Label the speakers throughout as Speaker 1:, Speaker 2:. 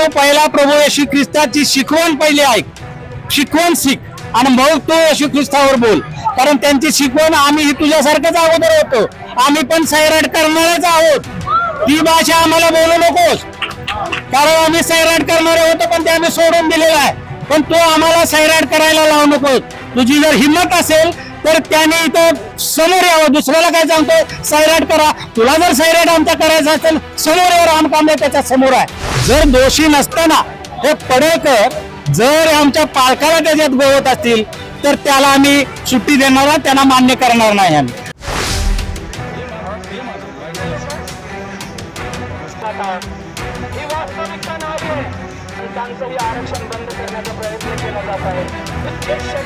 Speaker 1: तो पहिला प्रभू येशू ख्रिस्ताची शिकवण पहिली ऐक. शिकवण शिक आणि मग तू येशू ख्रिस्तावर बोल. कारण त्यांची शिकवण आम्ही ही तुझ्यासारखंच अगोदर होतो. आम्ही पण सैराट करणारच आहोत. ही भाषा आम्हाला बोलू नकोस. कारण आम्ही सैराट करणारे होतो पण ते आम्ही सोडून दिलेलं आहे. पण तो आम्हाला सैराट करायला लावू नकोस. तुझी जर हिंमत असेल तर त्याने इथं समोर यावं. दुसऱ्याला काय सांगतो सैराट करा. तुला जर सैराट आमचा करायचा असेल समोर यावं राम कांबळे त्याच्यासमोर आहे. जर दोषी नसताना हे पडेकर जर आमच्या पालकाला त्याच्यात गोवत असतील तर त्याला आम्ही सुट्टी देणार त्यांना मान्य करणार नाही आम्ही.
Speaker 2: आरक्षण बंद करण्याचा प्रयत्न केला जात आहे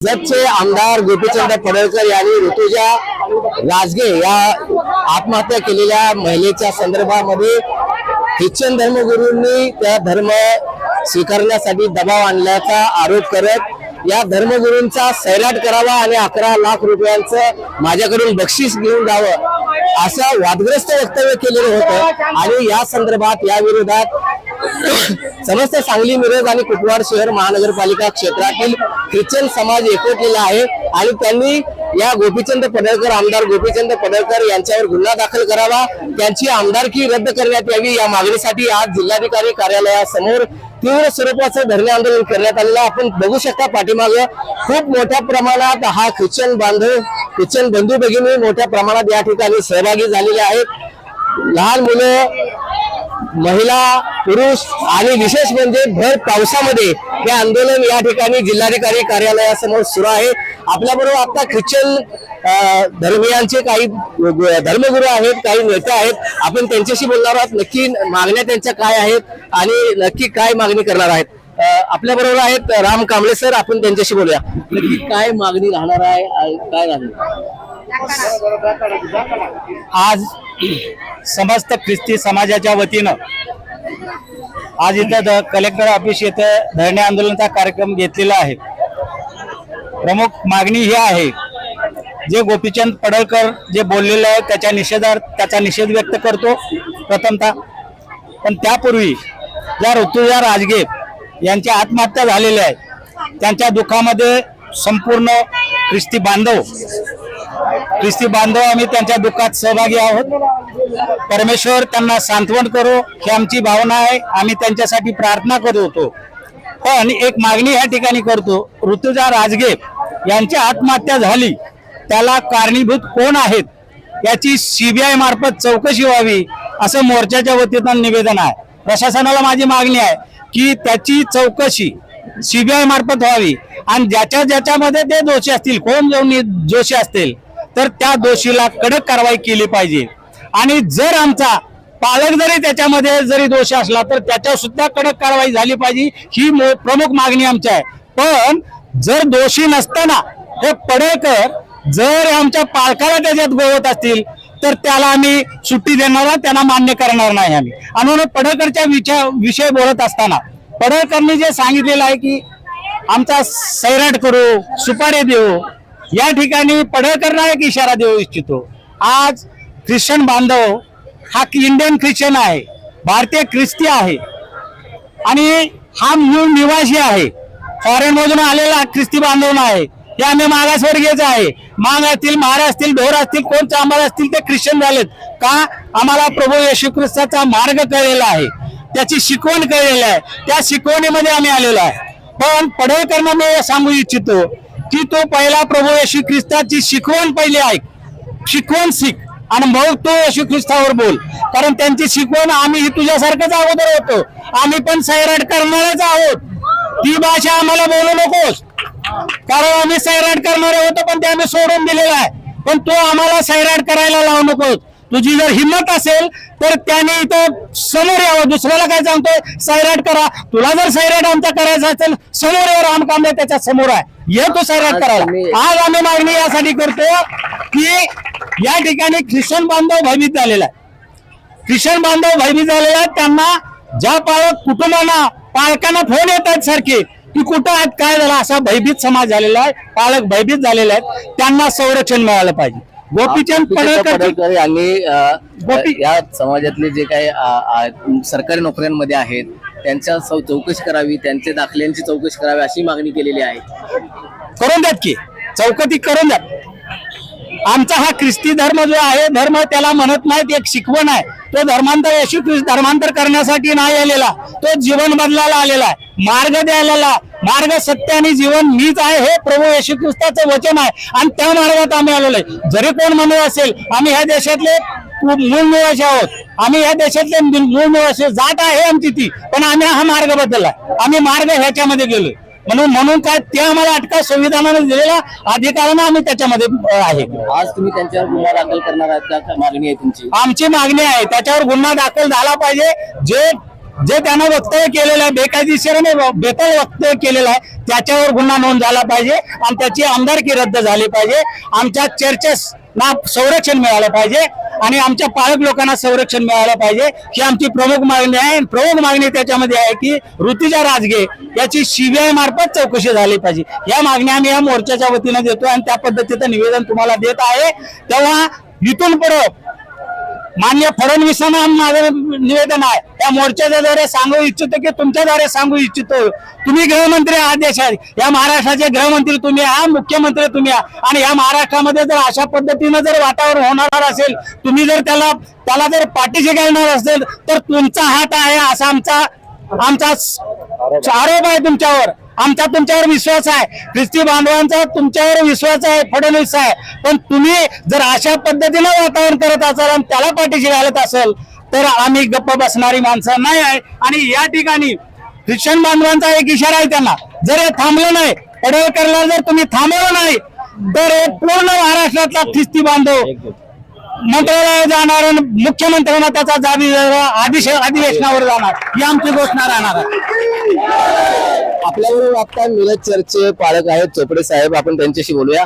Speaker 3: जतचे आमदार गोपीचंद पडळकर यांनी ऋतुजा राजगे या आत्महत्या केलेल्या महिलेच्या संदर्भामध्ये ख्रिश्चन धर्मगुरूंनी त्या धर्म स्वीकारण्यासाठी दबाव आणल्याचा आरोप करत या धर्मगुरूंचा सैराट करावा आणि अकरा लाख रुपयांचं माझ्याकडून बक्षीस घेऊन जावं असं वादग्रस्त वक्तव्य केलेलं होतं. आणि या संदर्भात या विरोधात समस्त सांगली मिरज आणि कुपवाड शहर महानगरपालिका क्षेत्रातील ख्रिश्चन समाज एकवटलेला आहे आणि त्यांनी या गोपीचंद पडळकर आमदार गोपीचंद पडळकर यांच्यावर गुन्हा दाखल करावा. त्यांची आमदारकी रद्द करण्यात यावी. या मागणीसाठी आज जिल्हाधिकारी कार्यालयासमोर तीव्र स्वरूपाचं धरणे आंदोलन करण्यात आलेलं आपण बघू शकता पाठीमागे खूप मोठ्या प्रमाणात हा ख्रिश्चन बांधव ख्रिश्चन बंधू भगिनी मोठ्या प्रमाणात या ठिकाणी सहभागी झालेले आहेत. लहान मुलं महिला पुरुष आणि विशेष म्हणजे भर पावसामध्ये हे आंदोलन या ठिकाणी जिल्हाधिकारी कार्यालयासमोर सुरू आहे. आपल्याबरोबर आता ख्रिश्चन धर्मियांचे काही धर्मगुरू आहेत काही नेते आहेत. आपण त्यांच्याशी बोलणार आहोत. नक्की मागण्या त्यांच्या काय आहेत आणि नक्की काय मागणी करणार आहेत? आपल्या बरोबर आहेत राम कांबळे सर. आपण त्यांच्याशी बोलूया. नक्की काय मागणी राहणार आहे काय राहणार
Speaker 1: आज समस्त ख्रिस्ती समाजाच्या वतीनं आज इथं द- कलेक्टर ऑफिस येथे धरणे आंदोलनाचा कार्यक्रम घेतलेला आहे. प्रमुख मागणी ही आहे जे गोपीचंद पडळकर जे बोललेलं आहे त्याच्या निषेधार्थ त्याचा निषेध व्यक्त करतो प्रथमतः. पण त्यापूर्वी ज्या ऋतुजा राजगे यांच्या आत्महत्या झालेल्या आहे त्यांच्या दुःखामध्ये संपूर्ण ख्रिस्ती बांधव ख्रिस्ती बांधव आम्ही त्यांच्या दुःखात सहभागी आहोत. परमेश्वर त्यांना सांत्वन करो ही आमची भावना आहे. आम्ही त्यांच्यासाठी प्रार्थना करत होतो. पण एक मागणी या ठिकाणी करतो ऋतुजा राजगे यांची आत्महत्या झाली. त्याला कारणीभूत कोण आहेत? याची सीबीआय मार्फत चौकशी व्हावी असं मोर्चाच्या वतीनं निवेदन आहे. प्रशासनाला माझी मागणी आहे की त्याची चौकशी सीबीआय मार्फत व्हावी. आणि ज्याच्या ज्याच्यामध्ये ते दोषी असतील कोण जाऊन दोषी असतील तर त्या दोषीला कडक कारवाई केली पाहिजे. आणि जर आमचा पालक जरी त्याच्यामध्ये जरी दोष असला तर त्याच्यावर सुद्धा कडक कारवाई झाली पाहिजे ही मो- प्रमुख मागणी आमची आहे. पण जर दोषी नसताना हे पडेकर जर आमच्या पालकाला त्याच्यात गोवत असतील तर त्याला आम्ही सुट्टी देणार त्यांना मान्य करणार नाही आम्ही. आणि म्हणून पडळकरच्या विचार विषय बोलत असताना पडळकरनी जे सांगितलेलं आहे की आमचा सैराट करू सुपारी देऊ या ठिकाणी पडळकरला एक इशारा देऊ इच्छितो. आज ख्रिश्चन बांधव हा इंडियन ख्रिश्चन आहे भारतीय ख्रिस्ती आहे आणि हा मूळ निवासी आहे. फॉरेन मधून आलेला ख्रिस्ती बांधव आहे हे आम्ही मागासवर्गीयच आहे. माग असतील महार असतील ढोर असतील कोण चांबार असतील ते ख्रिश्चन झालेत. का? आम्हाला प्रभू येशू ख्रिस्ताचा मार्ग कळलेला आहे. त्याची शिकवण कळलेली आहे. त्या शिकवणीमध्ये आम्ही आलेलो आहे. पण पडळकरांना मी सांगू इच्छितो की तो पहिला प्रभू येशू ख्रिस्ताची शिकवण पहिली ऐक. शिकवण शिक आणि मग तो येशू ख्रिस्तावर बोल. कारण त्यांची शिकवण आम्ही ही तुझ्यासारखंच अगोदर होतो. आम्ही पण सैराट करणारच आहोत. ती भाषा आम्हाला बोलू नकोस. कारण आम्ही सैराट करणारे होतो पण ते आम्ही सोडून दिलेला आहे. पण तो आम्हाला सैराट करायला लावू नकोस. तुझी जर हिंमत असेल तर त्याने इथं समोर यावं. दुसऱ्याला काय सांगतोय? सैराट करा. तुला जर सैराट आमचा करायचा असेल समोर यावं राम त्याच्यासमोर आहे. ये तो सैराट
Speaker 3: आज
Speaker 1: करायला आज आम्ही मागणी यासाठी करतो की या ठिकाणी ख्रिश्चन बांधव भयभीत झालेला आहे. ख्रिश्चन बांधव भयभीत झालेले आहेत त्यांना ज्या पालक कुटुंबांना पालकांना फोन येत आहेत सारखे की कुठं आहेत काय झालं असा भयभीत समाज झालेला आहे पालक भयभीत झालेले आहेत त्यांना संरक्षण मिळालं पाहिजे. गोपीचंद पडळकर
Speaker 3: यांनी या समाजातले जे काही सरकारी नोकऱ्यांमध्ये आहेत त्यांच्या चौकशी करावी त्यांच्या दाखल्यांची चौकशी करावी अशी मागणी केलेली आहे.
Speaker 1: करून द्यात की? चौकटी करून द्या आमचा हा ख्रिस्ती धर्म जो आहे धर्म त्याला म्हणत नाहीत एक शिकवण आहे. तो धर्मांतर येशू ख्रिस्त धर्मांतर करण्यासाठी नाही आलेला. तो जीवन बदलायला आलेला आहे. मार्ग द्यायला मार्ग सत्य आणि जीवन मीच आहे हे प्रभू येशू ख्रिस्ताचं वचन आहे. आणि त्या मार्गात आम्ही आलेलो आहे. जरी कोण म्हणत असेल आम्ही ह्या देशातले मूळ निवासी आहोत. आम्ही या देशातले मूळ निवासी जात आहे आमची ती पण आम्ही हा मार्ग बदलला. आम्ही मार्ग ह्याच्यामध्ये गेलोय म्हणून म्हणून काय ते आम्हाला अटका संविधानाने दिलेला अधिकारानं आम्ही त्याच्यामध्ये आहे.
Speaker 3: आज तुम्ही त्यांच्यावर गुन्हा दाखल करणार आहात मागणी आहे तुमची?
Speaker 1: आमची मागणी आहे. त्याच्यावर गुन्हा दाखल झाला पाहिजे. जे जे त्यानं वक्तव्य केलेलं आहे बेकायदेशीरने बेतल वक्तव्य केलेलं आहे त्याच्यावर गुन्हा नोंद झाला पाहिजे. आणि त्याची आमदारकी रद्द झाली पाहिजे. आमच्या चर्चेस ना संरक्षण मिळालं पाहिजे आणि आमच्या पालक लोकांना संरक्षण मिळालं पाहिजे. ही आमची प्रमुख मागणी आहे. आणि प्रमुख मागणी त्याच्यामध्ये आहे की ऋतुजा राजगे याची सीबीआय मार्फत चौकशी झाली पाहिजे. या मागण्या आम्ही या मोर्चाच्या वतीने देतो आणि त्या पद्धतीचं निवेदन तुम्हाला देत आहे. तेव्हा इथून पुढं मान्य फडणवीसांना माझं निवेदन आहे. त्या मोर्चाच्या द्वारे सांगू इच्छितो की तुमच्याद्वारे सांगू इच्छितो. तुम्ही गृहमंत्री आहात देशात. या महाराष्ट्राचे गृहमंत्री तुम्ही हा मुख्यमंत्री तुम्ही आणि या महाराष्ट्रामध्ये जर अशा पद्धतीनं जर वातावरण होणार असेल तुम्ही जर त्याला त्याला जर पाठीशी घालणार असेल तर तुमचा हात आहे असा आमचा आमचा आरोप आहे तुमच्यावर. आमचा तुमच्यावर विश्वास आहे. ख्रिस्ती बांधवांचा तुमच्यावर विश्वास आहे फडणवीस आहे. पण तुम्ही जर अशा पद्धतीनं वातावरण करत असाल आणि त्याला पाठीशी घालत असेल तर आम्ही गप्प बसणारी माणसं नाही आहे. आणि या ठिकाणी ख्रिश्चन बांधवांचा एक इशारा आहे त्यांना. जर हे थांबलं नाही पडळकरला जर तुम्ही थांबवलं नाही तर पूर्ण महाराष्ट्रातला ख्रिस्ती बांधव मंत्रालयात जाणार आणि मुख्यमंत्र्यांना त्याचा जाबी अधिवेशनावर जाणार. ही आमची घोषणा राहणार आहे.
Speaker 3: आपल्याबरोबर आता मिरज चर्चचे पालक आहेत चोपडे साहेब आपण त्यांच्याशी बोलूया.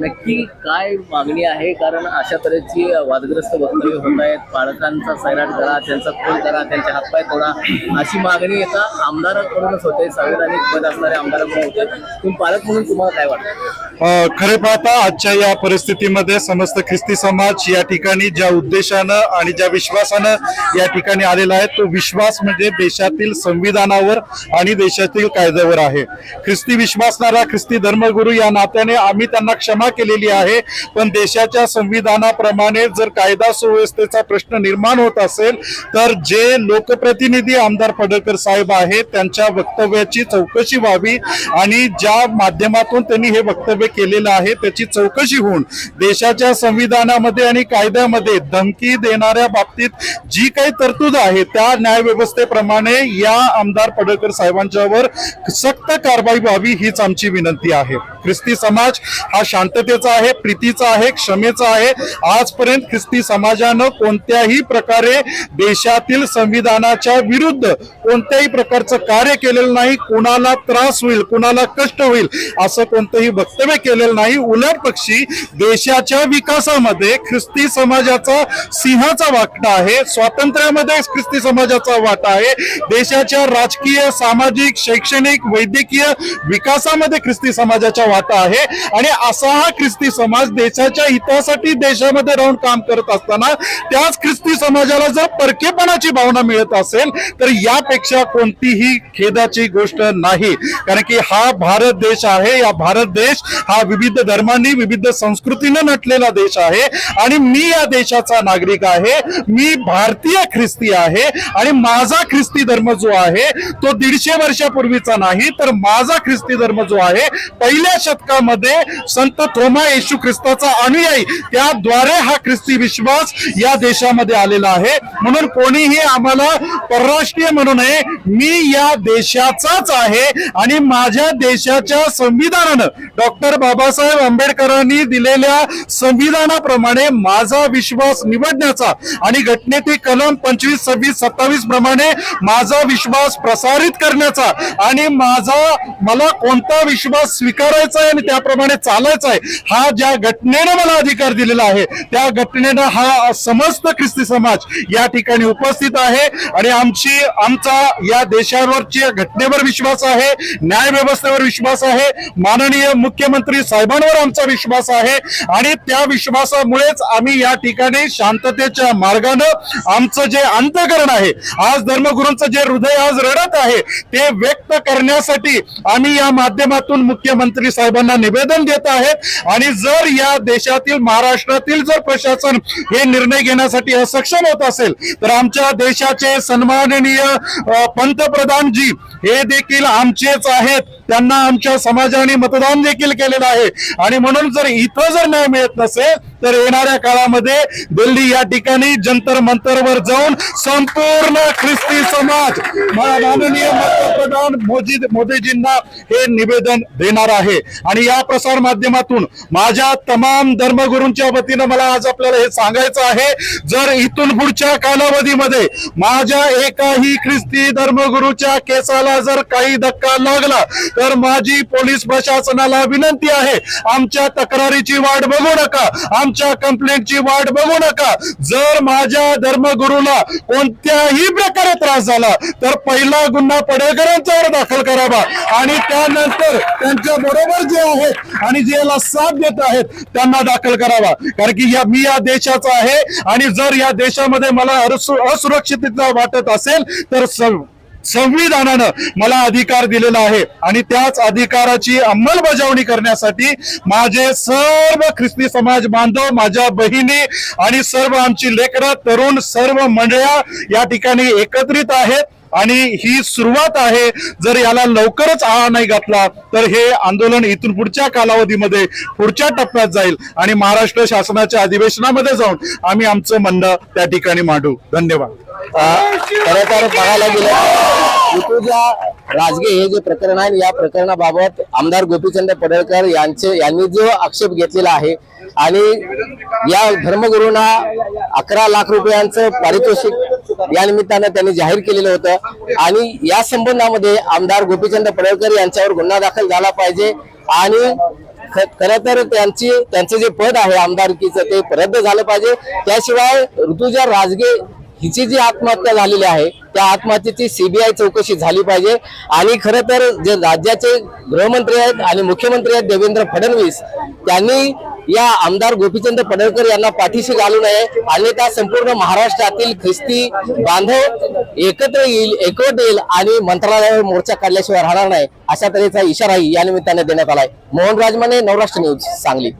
Speaker 3: नक्की काय मागणी आहे? कारण अशा तऱ्हेची वादग्रस्त वक्तव्य होत आहेत. पालकांचा सैराट करा त्यांचा खून करा त्यांचे हातपाय तोडा अशी मागणी एका आमदाराकडूनच होते. संविधानिक पद असणाऱ्या आमदाराकडून होते. तुम्ही पालक म्हणून तुम्हाला काय वाटतं?
Speaker 4: खरे पाहता आजच्या या परिस्थितीमध्ये समस्त ख्रिस्ती समाज या ठिकाणी ज्या उद्देशानं आणि ज्या विश्वासानं या ठिकाणी आलेला आहे तो विश्वास म्हणजे देशातील संविधानावर आणि देशातील कायद्यावर आहे. ख्रिस्ती विश्वासणारा ख्रिस्ती धर्मगुरू या नात्याने आम्ही त्यांना क्षमा केलेली आहे. पण देशाच्या संविधानाप्रमाणे जर कायदा सुव्यवस्थेचा प्रश्न निर्माण होत असेल तर जे लोकप्रतिनिधी आमदार पडळकर साहेब आहेत त्यांच्या वक्तव्याची चौकशी व्हावी आणि ज्या माध्यमातून त्यांनी हे वक्तव्य केलेलं आहे त्याची चौकशी होऊन देशाच्या संविधानामध्ये आणि कायद्यामध्ये धमकी देणाऱ्या बाबतीत जी काही तरतूद आहे त्या न्यायव्यवस्थेप्रमाणे या आमदार पडळकर साहेबांच्यावर सक्त कारवाई व्हावी हीच आमची विनंती आहे. ख्रिस्ती समाज हा शांततेचा आहे प्रीतीचा आहे क्षमेचा आहे. आजपर्यंत ख्रिस्ती समाजानं कोणत्याही प्रकारे देशातील संविधानाच्या विरुद्ध कोणत्याही प्रकारचं कार्य केलेलं नाही कुणाला त्रास होईल कुणाला कष्ट होईल असं कोणतंही वक्तव्य केलेलं नाही. उलट पक्षी देशाच्या विकासामध्ये ख्रिस्ती समाजाचा सिंहाचा वाटा आहे स्वातंत्र्यामध्ये ख्रिस्ती समाजाचा वाटा आहे. देशाच्या राजकीय सामाजिक शैक्षणिक वैद्यकीय विकासामध्ये ख्रिस्ती समाजाचा वाटा आहे. आणि असा हा ख्रिस्ती समाज देशाच्या हितासाठी देशामध्ये राहून काम करत असताना त्याच ख्रिस्ती समाजाला जर परकेपणाची भावना मिळत असेल तर यापेक्षा कोणतीही खेदाची गोष्ट नाही. कारण की हा भारत देश आहे. या भारत देश हा विविध धर्मांनी विविध संस्कृतीनं नटलेला देश आहे. आणि मी या देशाचा नागरिक आहे. मी भारतीय ख्रिस्ती आहे. आणि माझा ख्रिस्ती धर्म जो आहे तो दीडशे वर्षापूर्वीचा नाही तर माझा ख्रिस्ती धर्म जो आहे पहिल्या शतकामध्ये संत थोमा येशू ख्रिस्ताचा अनुयायी त्याद्वारे हा ख्रिस्ती विश्वास या देशामध्ये आलेला आहे. म्हणून कोणीही आम्हाला परराष्ट्रीय म्हणू नये मी या देशाचाच आहे आणि माझ्या देशाच्या संविधानानं डॉक्टर बाबासाहेब आंबेडकरांनी दिलेल्या संविधानाप्रमाणे माझा विश्वास निवडण्याचा आणि घटनेतील कलम पंचवीस सव्वीस सत्तावीस प्रमाणे माझा विश्वास प्रसारित करण्याचा आणि माझा मला कोणता विश्वास स्वीकारायचा आहे आणि त्याप्रमाणे चालायचा आहे हा ज्या घटनेनं मला अधिकार दिलेला आहे त्या घटनेनं हा समस्त ख्रिस्ती समाज या ठिकाणी उपस्थित आहे आणि आमची आमचा या देशावरची घटनेवर विश्वास आहे न्याय व्यवस्थेवर विश्वास आहे माननीय मुख्यमंत्री साहेबांवर आमचा विश्वास आहे आणि त्या विश्वासामुळेच आम्ही या ठिकाणी शांततेच्या मार्गानं आमचं जे अंतकरण आहे आज धर्मगुरूंचं जे हृदय आज रडत आहे ते व्यक्त करण्यासाठी आम्ही या माध्यमातून मुख्यमंत्री साहेबांना निवेदन देत आहेत आणि जर या देशातील महाराष्ट्रातील जर प्रशासन हे निर्णय घेण्यासाठी असक्षम होत असेल तर आमच्या देशाचे सन्माननीय पंतप्रधान पंतप्रधानजी हे देखील आमचेच आहेत. त्यांना आमच्या समाजाने मतदान देखील केलेलं आहे. आणि म्हणून जर इथं जर न्याय मिळत नसेल तर येणाऱ्या काळामध्ये दिल्ली या ठिकाणी जंतर मंतरवर जाऊन संपूर्ण ख्रिस्ती समाज माननीय पंतप्रधान मोदी मोदीजींना हे निवेदन देणार आहे. आणि या प्रसार माध्यमातून माझ्या तमाम धर्मगुरूंच्या वतीनं मला आज आपल्याला हे सांगायचं आहे जर इथून पुढच्या कालावधीमध्ये माझ्या एकाही ख्रिस्ती धर्मगुरूच्या केसाला जर काही धक्का लागला तर माझी पोलीस प्रशासनाला विनंती आहे आमच्या तक्रारीची वाट बघू नका आमच्या कंप्लेंटची वाट बघू नका. जर माझ्या धर्मगुरूला कोणत्याही प्रकारे त्रास झाला तर पहिला गुन्हा पडेकरांच्यावर दाखल करावा. आणि त्यानंतर त्यांच्या बरोबर जे आहेत आणि जे याला साथ देत आहेत त्यांना दाखल करावा. कारण की या मी या देशाचा आहे आणि जर या देशामध्ये मला असुरक्षितता वाटत असेल तर संविधानानं मला अधिकार दिलेला आहे. आणि त्याच अधिकाराची अंमलबजावणी करण्यासाठी माझे सर्व ख्रिस्ती समाज बांधव माझ्या बहिणी आणि सर्व आमची लेकरं तरुण सर्व मंडळ्या या ठिकाणी एकत्रित आहेत. आणि ही सुरुवात आहे जर याला लवकरच आळा नाही घातला तर हे आंदोलन इथून पुढच्या कालावधीमध्ये पुढच्या टप्प्यात जाईल. आणि महाराष्ट्र शासनाच्या अधिवेशनामध्ये जाऊन आम्ही आमचं म्हणणं त्या ठिकाणी मांडू. धन्यवाद.
Speaker 3: खरं तर बघायला गेलं ऋतुजा राजगे हे जे प्रकरण आहे या प्रकरणाबाबत आमदार गोपीचंद पडळकर यांचे यांनी जो आक्षेप घेतलेला आहे आणि या धर्मगुरूंना अकरा लाख रुपयांचं पारितोषिक या निमित्तानं त्यांनी जाहीर केलेलं होतं. आणि या संबंधामध्ये आमदार गोपीचंद पडळकर यांच्यावर गुन्हा दाखल झाला पाहिजे आणि खर खरं तर त्यांची त्यांचं जे पद आहे आमदारकीचं ते रद्द झालं पाहिजे. त्याशिवाय ऋतुजा राजगे हिची जी आत्महत्या झालेली आहे त्या आत्महत्येची सीबीआय चौकशी झाली पाहिजे. आणि खरं तर जे राज्याचे गृहमंत्री आहेत आणि मुख्यमंत्री आहेत देवेंद्र फडणवीस त्यांनी या आमदार गोपीचंद पडळकर यांना पाठीशी घालू नये. अन्यथा संपूर्ण महाराष्ट्रातील ख्रिस्ती बांधव एकत्र येईल एकवट येईल आणि मंत्रालयावर मोर्चा काढल्याशिवाय राहणार नाही. अशा तऱ्हेचा इशाराही या निमित्ताने देण्यात आलाय. मोहन राजमाने नवराष्ट्र न्यूज सांगली.